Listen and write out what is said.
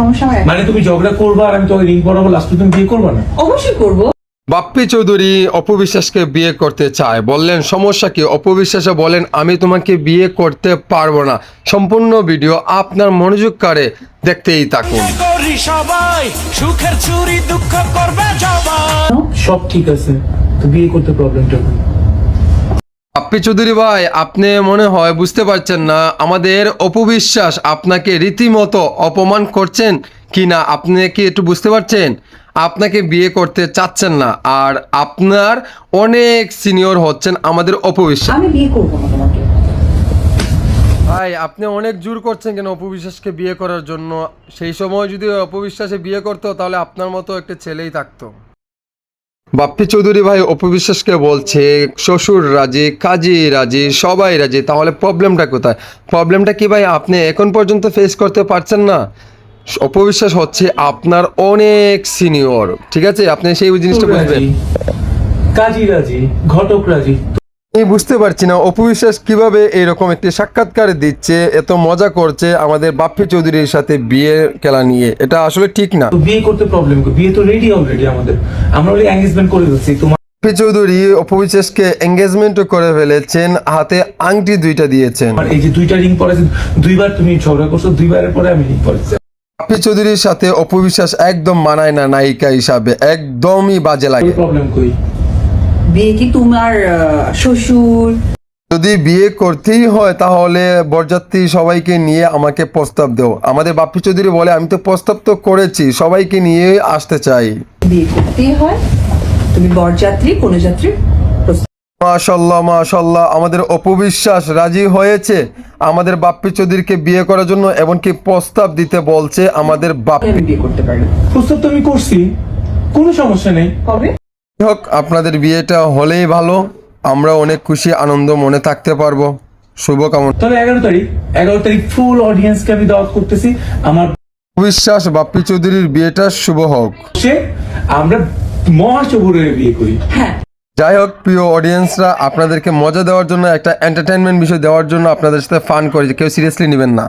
সমস্যা হয়? মানে তুমি ঝগড়া করবা আর আমি তোমাকে রিং পরাবো লাস্টে তুমি বিয়ে করবা না? অবশ্যই করব। বাপ্পি চৌধুরী অপবিশ্বাসকে বিয়ে করতে চায়। বললেন সমস্যা কি? অপবিশ্বাসে বলেন আমি তোমাকে বিয়ে করতে পারব না। সম্পূর্ণ ভিডিও আপনার মনোযোগ কারে দেখতেই থাকুন। সবাই সুখের চুরি দুঃখ করবে সব ঠিক আছে তো বিয়ে করতে প্রবলেমটা বাপ্পি চৌধুরী ভাই আপনি মনে হয় বুঝতে পারছেন না আমাদের অপবিশ্বাস আপনাকে রীতিমতো অপমান করছেন কি না আপনি কি একটু বুঝতে পারছেন? আপনাকে বিয়ে করতে চাচ্ছেন না আর আপনার অনেক সিনিয়র হচ্ছেন আমাদের অপবিশ্বাস। আমি বিয়ে করব না তোমাকে। ভাই আপনি অনেক জোর করছেন কেন অপবিশ্বাসকে বিয়ে করার জন্য? সেই সময় যদি অপবিশ্বাসে বিয়ে করতো তাহলে আপনার মতো একটা ছেলেই থাকতো। বাপ্পি চৌধুরী ভাই অপবিশ্বাসকে বলছে শ্বশুর রাজি কাজী রাজি সবাই রাজি তাহলে প্রবলেমটা কোথায়? প্রবলেমটা কি ভাই আপনি এখন পর্যন্ত ফেস করতে পারছেন না। অপবিশ্বাস হচ্ছে আপনার অনেক সিনিয়র ঠিক আছে? আপনি সেই জিনিসটা বুঝবেন। কাজী রাজি ঘটক রাজি আমি বুঝতে পারছি না অপবিশ্বাস কীভাবে এরকম একটি সাক্ষাৎকার দিচ্ছে এত মজা করছে আমাদের বাপ্পি চৌধুরীর সাথে বিয়ের খেলা নিয়ে? এটা আসলে ঠিক না। বিয়ে করতে প্রবলেম বিয়ে তো রেডি অলরেডি আমাদের। আমরা অলরেডি এঙ্গেজমেন্ট করে দিচ্ছি তোমার বাপ্পি চৌধুরী অপবিশ্বাসকে এঙ্গেজমেন্টও করে ফেলেছেন হাতে আংটি দুইটা দিয়েছেন। এই যে দুইটা রিং পরেছে দুইবার তুমি ঝগড়া করছ দুইবারের পরে আমি রিং পরেছি। বাপ্পি চৌধুরীর সাথে অপবিশ্বাস একদম মানায় না নায়িকা হিসাবে একদমই বাজে লাগে। প্রবলেম কই? বিয়ে কি তোমার শ্বশুর? যদি বিয়ে করতেই হয় তাহলে বরযাত্রী সবাইকে নিয়ে আমাকে প্রস্তাব দেও। আমাদের বাপ্পি চৌধুরী বলে আমি তো প্রস্তাব তো করেছি সবাইকে নিয়ে আসতে চাই। বিয়ে করতেই হয়? তুমি বরযাত্রী কোন যাত্রী মাশাল্লাহ মাশাল্লাহ আমাদের অপবিশ্বাস রাজি হয়েছে। আমাদের বাপ্পি চৌধুরীকে বিয়ে করার জন্য এমনকি প্রস্তাব দিতে বলছে আমাদের বাপ্পি। বিয়ে করতে পারি প্রস্তাব তো আমি করছি কোনো সমস্যা নেই। কবে? হোক আপনাদের বিয়েটা হলেই ভালো আমরা অনেক খুশি আনন্দ মনে থাকতে পারব। শুভকামনা। তাহলে এগারো তারিখ এগারো তারিখ ফুল অডিয়েন্সকে আমি দাওয়াত করতেছি। আমার বিশ্বাস বাপ্পি চৌধুরীর বিয়েটা শুভ হোক। সে আমরা মহাচবুরে বিয়ে করি। হ্যাঁ। যাই হোক প্রিয় অডিয়েন্সরা আপনাদেরকে মজা দেওয়ার জন্য একটা এন্টারটেনমেন্ট বিষয় দেওয়ার জন্য আপনাদের সাথে ফান করেছে কেউ সিরিয়াসলি নেবেন না।